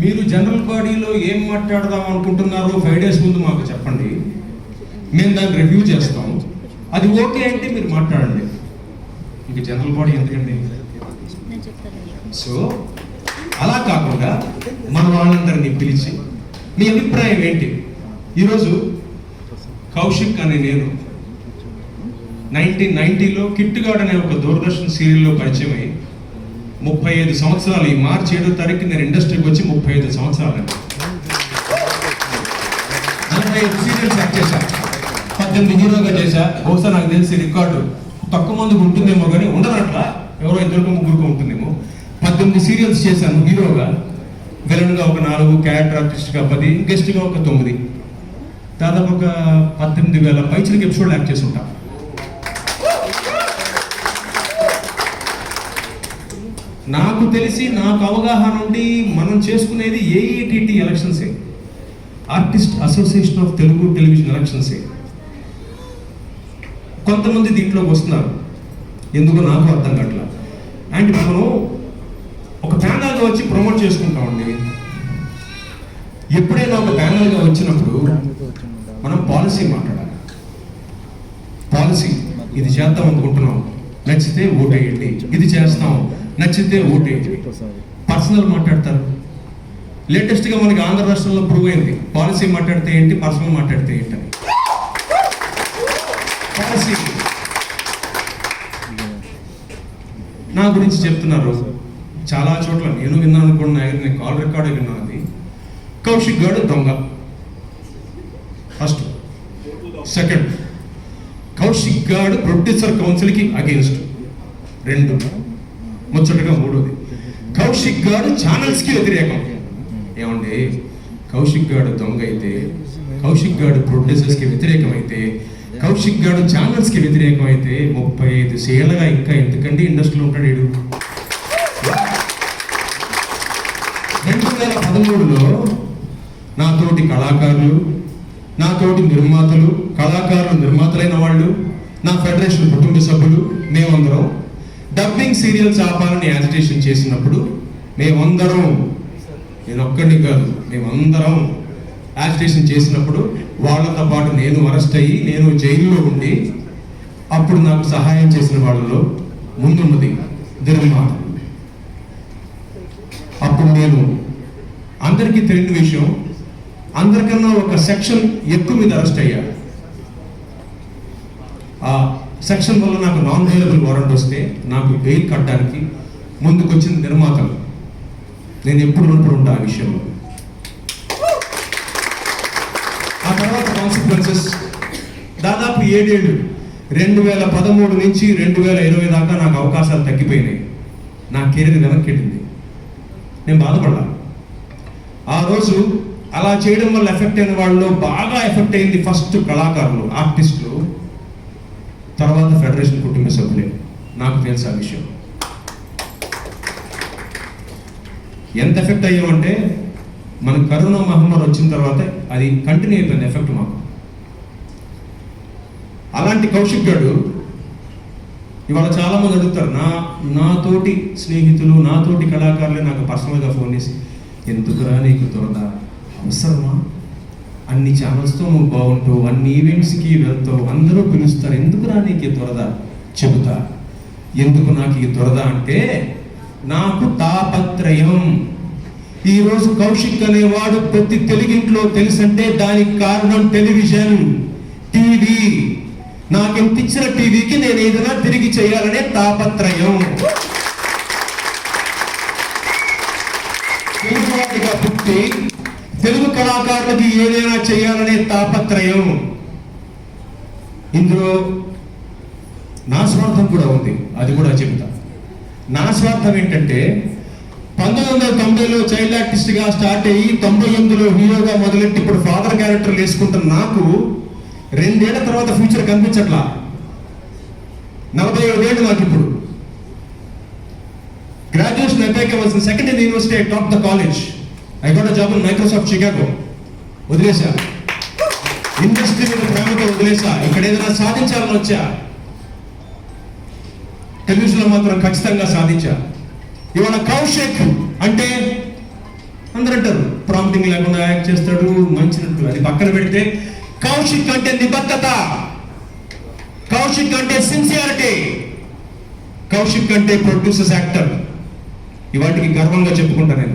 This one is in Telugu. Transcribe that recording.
మీరు జనరల్ బాడీలో ఏం మాట్లాడదాం అనుకుంటున్నారో ఫైవ్ డేస్ ముందు మాకు చెప్పండి. మేము దాన్ని రివ్యూ చేస్తాం. అది ఓకే అంటే మీరు మాట్లాడండి. ఇంక జనరల్ బాడీ ఎందుకండి? సో అలా కాకుండా మన వాళ్ళందరినీ పిలిచి మీ అభిప్రాయం ఏంటి? ఈరోజు కౌశిక్ అనే నేను నైన్టీన్ నైన్టీలో కిట్టుగాడ్ అనే ఒక దూరదర్శన్ సీరియల్లో పరిచయం అయ్యి ముప్పై ఐదు సంవత్సరాలు ఈ మార్చి ఏడో తారీఖు నేను ఇండస్ట్రీ ఐదు సంవత్సరాలు. నలభై ఐదు సీరియల్స్ యాక్ట్ చేశా. పద్దెనిమిది హీరోగా చేశా. బహుశా నాకు తెలిసి రికార్డు తక్కువ మందికి ఉంటుందేమో కానీ ఉండనట్లా ఎవరో ఇద్దరికి ముగ్గురికి ఉంటుందేమో. పద్దెనిమిది సీరియల్స్ చేశాను హీరోగా. విలన్గా ఒక నాలుగు క్యారెక్టర్ ఆర్టిస్ట్గా పది గెస్ట్గా ఒక తొమ్మిది. దాదాపు ఒక పద్దెనిమిది వేల పైచలకి ఎపిసోడ్ యాక్ట్ చేసి ఉంటాం. నాకు తెలిసి నాకు అవగాహన నుండి మనం చేసుకునేది ఏఈటిటి ఎలక్షన్సే artist association of Telugu television ఎలక్షన్సే కొంతమంది దీంట్లోకి వస్తున్నారు. ఎందుకో నాకు అర్థం కావట్లా. అండ్ మనం ఒక ప్యానల్గా వచ్చి ప్రమోట్ చేసుకుంటామండి ఎప్పుడైనా ఒక ప్యానల్గా వచ్చినప్పుడు మనం పాలసీ మాట్లాడాలి. పాలసీ ఇది చేద్దాం అనుకుంటున్నాం. నచ్చితే ఓటేయండి. ఇది చేస్తాం. నచ్చితే ఓటేయండి. పర్సనల్ మాట్లాడతారు. లేటెస్ట్గా మనకి ఆంధ్ర రాష్ట్రంలో ప్రూవ్ అయింది. పాలసీ మాట్లాడితే ఏంటి పర్సనల్ మాట్లాడితే ఏంటని పాలసీ. నా గురించి చెప్తున్నారు. చాలా చోట్ల నేను విన్నాను కూడా నా దగ్గర నేను కాల్ రికార్డే విన్నాను అది. కౌశిక్ గాడు దొంగ. ఫస్ట్. సెకండ్. కౌశిక్ గాడు ప్రొడ్యూసర్ కౌన్సిల్కి అగేన్స్ట్. రెండు. ముచ్చటగా మూడోది. కౌశిక్ గాడు ఛానల్స్కి వ్యతిరేకం. ఏమండి? కౌశిక్ గాడు దొంగ అయితే కౌశిక్ గాడు ప్రొడ్యూసర్స్కి వ్యతిరేకం అయితే కౌశిక్ గాడు ఛానల్స్కి వ్యతిరేకం అయితే ముప్పై ఐదు సేళ్ళగా ఇంకా ఎందుకండి ఇండస్ట్రీలో ఉంటాడు వీడు? రెండు వేల పదమూడులో నాతోటి కళాకారులు నాతోటి నిర్మాతలు కళాకారులు నిర్మాతలైన వాళ్ళు నా ఫెడరేషన్ కుటుంబ సభ్యులు మేమందరం డబ్బింగ్ సీరియల్స్ ఆపాలని యాజిటేషన్ చేసినప్పుడు మేమందరం నేను ఒక్కడిని కాదు మేమందరం యాజిటేషన్ చేసినప్పుడు వాళ్ళతో పాటు నేను అరెస్ట్ అయ్యి నేను జైల్లో ఉండి అప్పుడు నాకు సహాయం చేసిన వాళ్ళలో ముందున్నది దిర్మాత అప్పుడు నేను అందరికీ తెలియని విషయం అందరికన్నా ఒక సెక్షన్ ఎక్కువ మీద అరెస్ట్ అయ్యా. సెక్షన్ వల్ల నాకు నాన్ అవైలబుల్ వారెంట్ వస్తే నాకు బెయిల్ కట్టడానికి ముందుకు వచ్చిన నిర్మాతలు. నేను ఎప్పుడు ఉన్నప్పుడు ఉంటా ఆ విషయంలో. ఆ తర్వాత కాన్సిక్వెన్సెస్ దాదాపు ఏడేళ్ళు. రెండు వేల పదమూడు నుంచి రెండు వేల ఇరవై దాకా నాకు అవకాశాలు తగ్గిపోయినాయి. నా కెరీర్ వెనక్కి నేను బాధపడ్డా. ఆ రోజు అలా చేయడం వల్ల ఎఫెక్ట్ అయిన వాళ్ళు బాగా ఎఫెక్ట్ అయింది ఫస్ట్ కళాకారులు ఆర్టిస్టులు. తర్వాత ఫెడరేషన్ కుటుంబ సభ్యులే. నాకు తెలుసు ఆ విషయం. ఎంత ఎఫెక్ట్ అయ్యామంటే మన కరోనా మహమ్మారి వచ్చిన తర్వాత అది కంటిన్యూ అయిపోయింది ఎఫెక్ట్ మాకు. అలాంటి కౌశిక్ గడు ఇవాళ చాలా మంది అడుగుతారు నా నాతోటి స్నేహితులు నాతోటి కళాకారులే నాకు పర్సనల్గా ఫోన్ చేసి ఎందుకురా నీకు దొరద? అవసరమా? అన్ని ఛానల్స్తో నువ్వు బాగుంటావు అన్ని ఈవెంట్స్కి వెళ్తావు అందరూ పిలుస్తారు. ఎందుకురా నీకు ఈ దొరద చెబుతా. ఎందుకు నాకు ఈ దొరద అంటే నాకు తాపత్రయం. ఈరోజు కౌశిక్ అనేవాడు ప్రతి తెలుగింట్లో తెలుసంటే దానికి కారణం టెలివిజన్ టీవీ. నాకెంత ఇచ్చిన టీవీకి నేను ఏదైనా తిరిగి చేయాలనే తాపత్రయం. పుట్టి తెలుగు కళాకారులకి ఏదైనా చేయాలనే తాపత్రయం ఇందులో నా స్వార్థం కూడా ఉంది. అది కూడా చెబుతా. నా స్వార్థం ఏంటంటే పంతొమ్మిది వందల తొంభైలో చైల్డ్ ఆర్టిస్ట్గా స్టార్ట్ అయ్యి తొంభై ఎనిమిదిలో హీరోగా మొదలెట్టి ఇప్పుడు ఫాదర్ క్యారెక్టర్లు వేసుకుంటున్న నాకు రెండేళ్ళ తర్వాత ఫ్యూచర్ కనిపించట్లా. నలభై ఏడు నాకు ఇప్పుడు. గ్రాడ్యుయేషన్ అయిపోయాక వచ్చిన second year university top the college. I got job in Microsoft Chicago వదిలేసా industry మీద ప్రేమతో వదిలేసా ఇక్కడ ఏదైనా సాధించాలని వచ్చా? టెలివిజన్లో మాత్రం ఖచ్చితంగా సాధించా. ఇవాళ కౌశిక్ అంటే అందరూ అంటారు ప్రాంప్టింగ్ లేకుండా యాక్ట్ చేస్తాడు మంచి నటుడు అది పక్కన పెడితే కౌశిక్ అంటే నిబద్ధత. కౌశిక్ అంటే సిన్సియారిటీ కౌశిక్ అంటే ప్రొడ్యూసర్స్ యాక్టర్ ఇవాటికి గర్వంగా చెప్పుకుంటా నేను.